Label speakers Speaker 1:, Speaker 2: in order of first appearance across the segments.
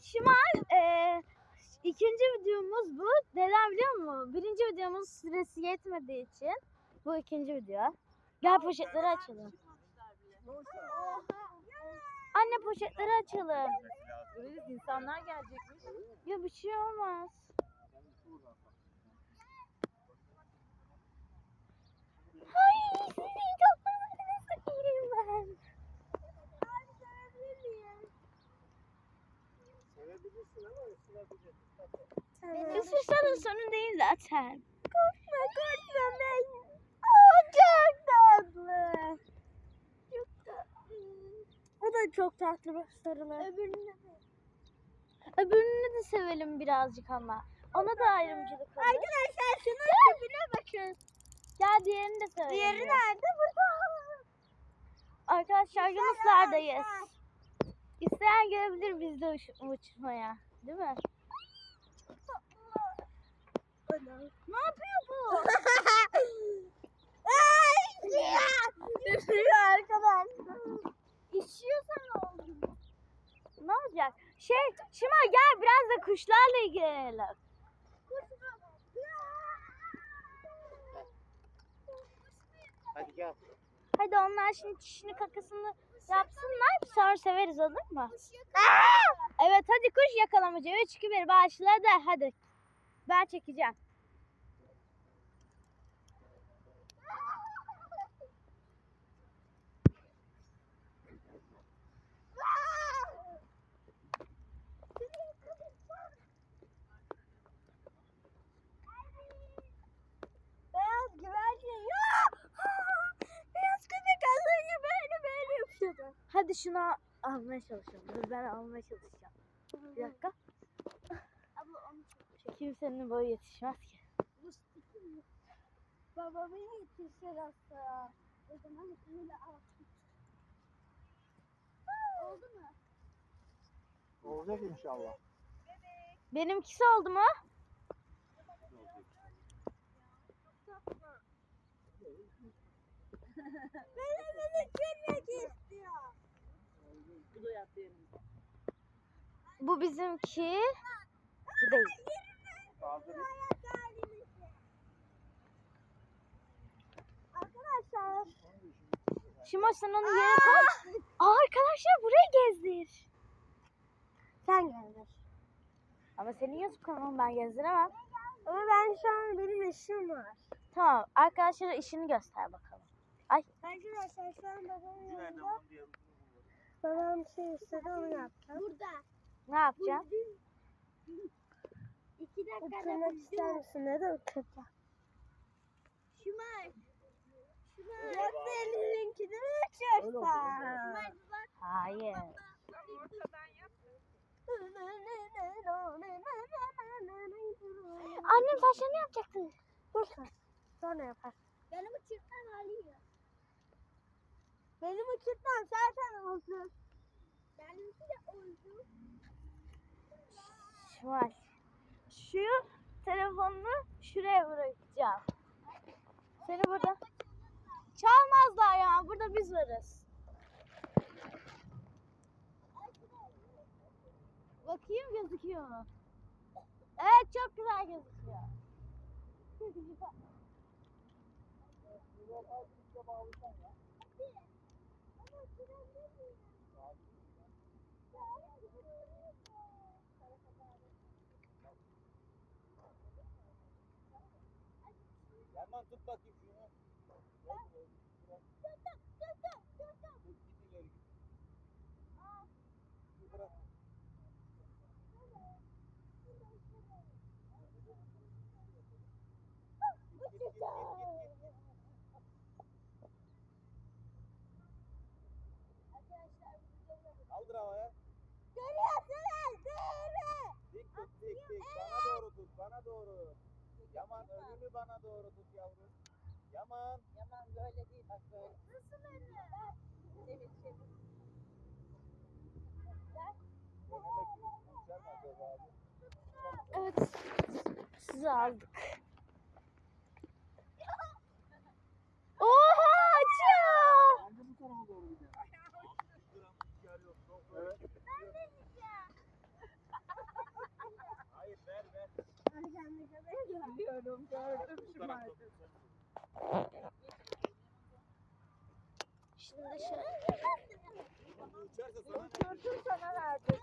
Speaker 1: Şimal eee ikinci videomuz bu. Neden biliyor musun? Birinci videomuz süresi yetmediği için. Bu ikinci video. Gel poşetleri açalım. Anne poşetleri açalım.
Speaker 2: Buraya insanlar gelecekmiş.
Speaker 1: Ya bir şey olmaz. Ay sizin toplantınızda iyiyim ben.
Speaker 3: Sevebilirsin ama ısırabilir.
Speaker 1: Isırsanın sorun zaten. Korkma korkma ben. Aa, çok tatlı. Çok tatlı. O da çok tatlı sarılı. Öbürünü de Öbürünü de sevelim birazcık ama. Ona da ayrımcılık olur. Arkadaşlar şunun tipine bakın. Gel diğerini de sevelim. Diğeri nerede? Burada. Arkadaşlar Yunuslardayız. İsteyen gelebilir bizde uç- uçmaya. Değil mi? Ne yapıyor bu? Düşüyor arkadaşlar. İşiyorsa ne oldu? Ne olacak? Şey, Şima gel biraz da kuşlarla ilgilenelim.
Speaker 3: Hadi gel.
Speaker 1: Hadi onlar şimdi çişini kakasını yapsınlar. Sonra severiz olur mu? Evet hadi kuş yakalamacı. 3 2 1 başladı. Hadi. Ben çekeceğim. Hadi şunu almaya çalışalım. Dur ben almaya çalışacağım. Bir dakika. Kimsenin boyu yetişmez ki.
Speaker 4: Baba beni yetişir hasta. O zaman öyle al. Oldu mu?
Speaker 3: Olacak inşallah.
Speaker 1: Benimkisi oldu mu?
Speaker 4: Beni beni çekmek istiyor.
Speaker 2: Bu
Speaker 1: bizimki. Bu değil.
Speaker 4: Arkadaşlar.
Speaker 1: Şimoş sen onu yere koy. Aa, arkadaşlar burayı gezdir.
Speaker 4: Sen geldir.
Speaker 1: Ama senin YouTube kanalını ben gezdiremem.
Speaker 4: Ama ben şu an benim işim var.
Speaker 1: Tamam arkadaşlara işini göster bakalım. Ay
Speaker 4: Arkadaşlar şu an babamın yanında. Babam bir şey istedi onu yaptım. Burada.
Speaker 1: ne yapacağım?
Speaker 4: İki dakikada ister misin? Neden kırca? Şumay. Şumay. Yoksa elininkini mi uçursan?
Speaker 1: Hayır. Annem saçlarını yapacaktı.
Speaker 4: Dur sen. Sonra yapar. Benim uçurtmam alıyor. Benim uçurtmam zaten oldu. Benimki de oldu.
Speaker 1: Şumaş. Şu telefonunu şuraya bırakacağım. Seni burada. Çalmazlar ya. Burada biz varız. Bakayım gözüküyor mu? Evet çok güzel gözüküyor.
Speaker 3: Tut bakayım şunu. Git ileri git. Bir bırak. Git, git, git, git, git, git. Kaldır havaya.
Speaker 4: Görüyorsunuz değil mi?
Speaker 3: Dik tut dik dik. Bana doğru tut bana doğru. Yaman önünü bana doğru tut yavrum. Yaman.
Speaker 2: Yaman böyle değil bak böyle.
Speaker 4: Nasıl önü?
Speaker 2: Çevir çevir.
Speaker 3: Abi?
Speaker 1: Evet. Sizi aldık. Oha açıyor.
Speaker 3: Bence bu tarafa doğru gidelim. Evet.
Speaker 2: Biliyorum gördüm
Speaker 3: Bu
Speaker 2: şu markası.
Speaker 1: Şimdi şöyle.
Speaker 3: Uçarsa sana?
Speaker 2: Gördüm verdim.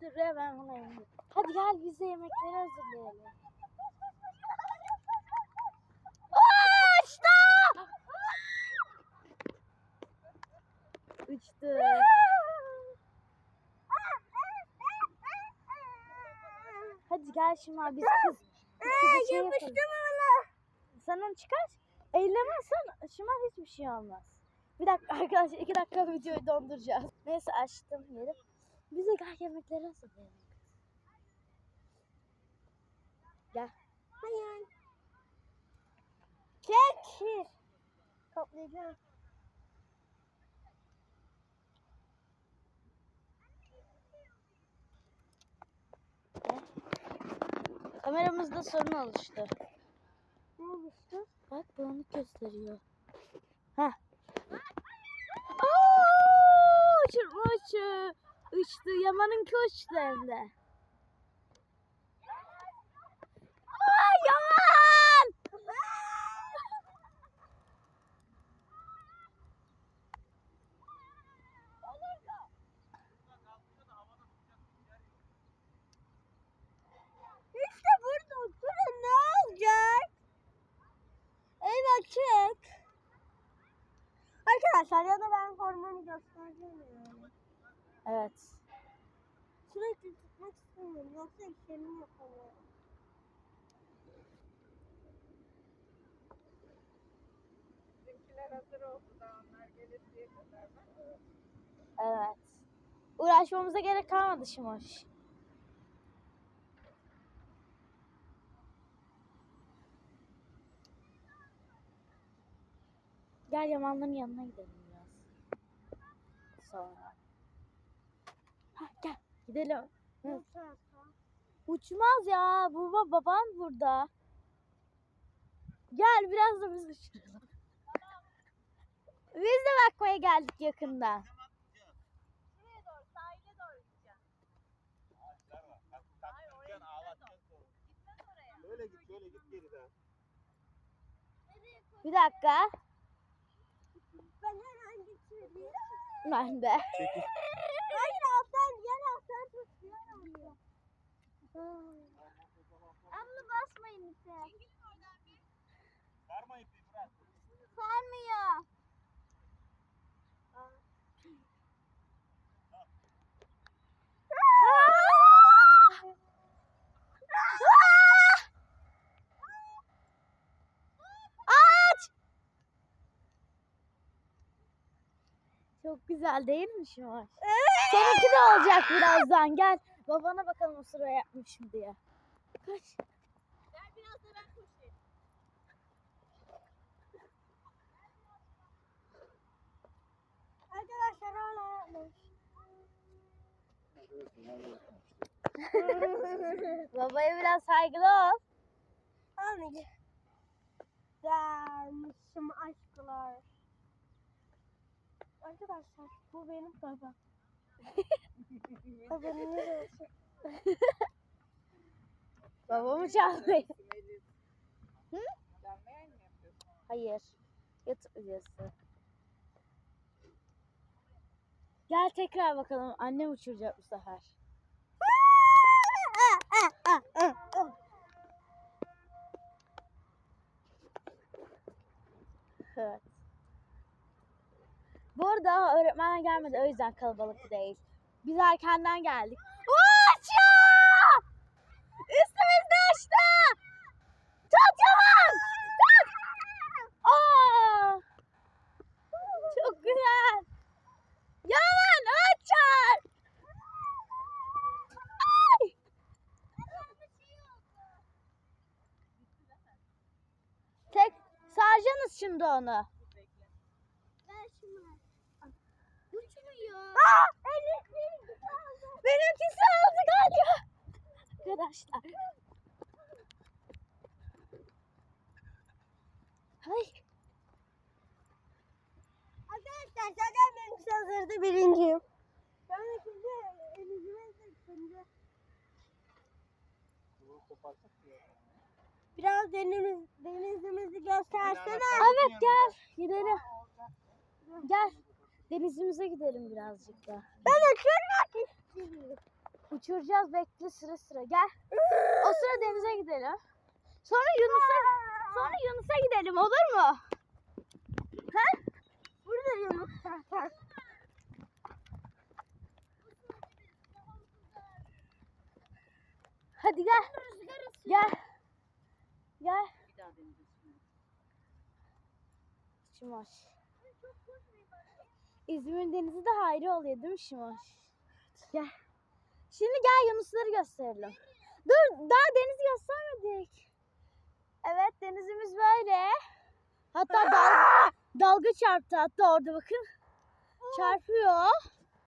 Speaker 1: Dur ya ben bunu yiyeyim. Hadi gel biz de yemekleri hazırlayalım. Uçtu! Uçtu. Gel şimdi abi, biz kız. Biz kızı şey yapalım. Sen onu çıkar. Ellemezsen şıma hiçbir şey olmaz. Bir dakika arkadaşlar iki dakika videoyu donduracağız. Neyse açtım yeri. Bize gel yemekleri hazırlayalım. Gel. Hayır. Kek. Şir. Toplayacağım. Kameramızda sorun oluştu. Ne oluştu? Bak bulanık gösteriyor. Aa, uçurma uçu. Uçtu. Yaman'ınki uçtu hem de. Aa, Yaman! İşte burada oturun ne olacak? Evet çek. Arkadaşlar ya da ben yani. Evet. Sürekli tutmak istemiyorum yoksa işlerimi yapamıyorum.
Speaker 2: Bizimkiler hazır oldu da onlar gelir diye kadar.
Speaker 1: Evet. Uğraşmamıza gerek kalmadı Şimoş. Gel Yamanların yanına gidelim. Sonra. Hah, gel gidelim. Hı. Uçmaz ya. Baba babam burada. Gel biraz da biz uçuralım. Biz de bakmaya geldik
Speaker 3: geriden.
Speaker 1: Bir dakika.
Speaker 4: Ben hemen geçireyim.
Speaker 1: Ben de.
Speaker 3: Çekil.
Speaker 4: Hayır alttan gel alttan tut. Abla basmayın ipe.
Speaker 3: Sarma ipi bırak.
Speaker 4: Sarmıyor.
Speaker 1: Aç! Çok güzel değil mi şu an? Seninki de olacak birazdan. Gel. Babana bakalım o sıraya yapmış mı diye. Kaç.
Speaker 2: Gel biraz da ben koşayım.
Speaker 4: Arkadaşlar hala yapmış.
Speaker 1: Babaya biraz saygılı ol.
Speaker 4: Anne. Gelmişim aşklar. Arkadaşlar bu benim babam. Haberiniz olsun.
Speaker 1: Babamı çalmayın. Hı?
Speaker 2: Canlı yayın mı yapıyorsun?
Speaker 1: Hayır. YouTube videosu. Gel tekrar bakalım. Annem uçuracak bu sefer. Evet. Arada öğretmenler gelmedi. O yüzden kalabalık değil. Biz erkenden geldik. Uçuyor! Üstümüzde uçtu! Tut Yaman! Tut! Aa! Çok güzel. Yaman uçar! Ay! Tek sarcanız şimdi onu.
Speaker 4: Ver şunu uçmuyor.
Speaker 1: Aa, benimkisi aldı. Benimkisi aldı galiba. Arkadaşlar. Ay.
Speaker 4: Arkadaşlar zaten benimkisi hazırdı birinciyim. Ben de şimdi elime sıkınca. Biraz
Speaker 1: denimiz, denizimizi göstersene. Evet gel gidelim. Gel denizimize gidelim birazcık da. Ben uçurmak istiyorum. Uçuracağız bekle sıra sıra gel. O sıra denize gidelim. Sonra Yunus'a sonra Yunus'a gidelim olur mu? He? Burada Yunus zaten. Hadi gel. Gel. Gel. Şimaş. İzmir denizi de hayri oluyor değil mi Şimaş? Gel. Şimdi gel Yunusları gösterelim. Dur daha deniz göstermedik. Evet denizimiz böyle. Hatta dal- dalga çarptı hatta orada bakın. Çarpıyor.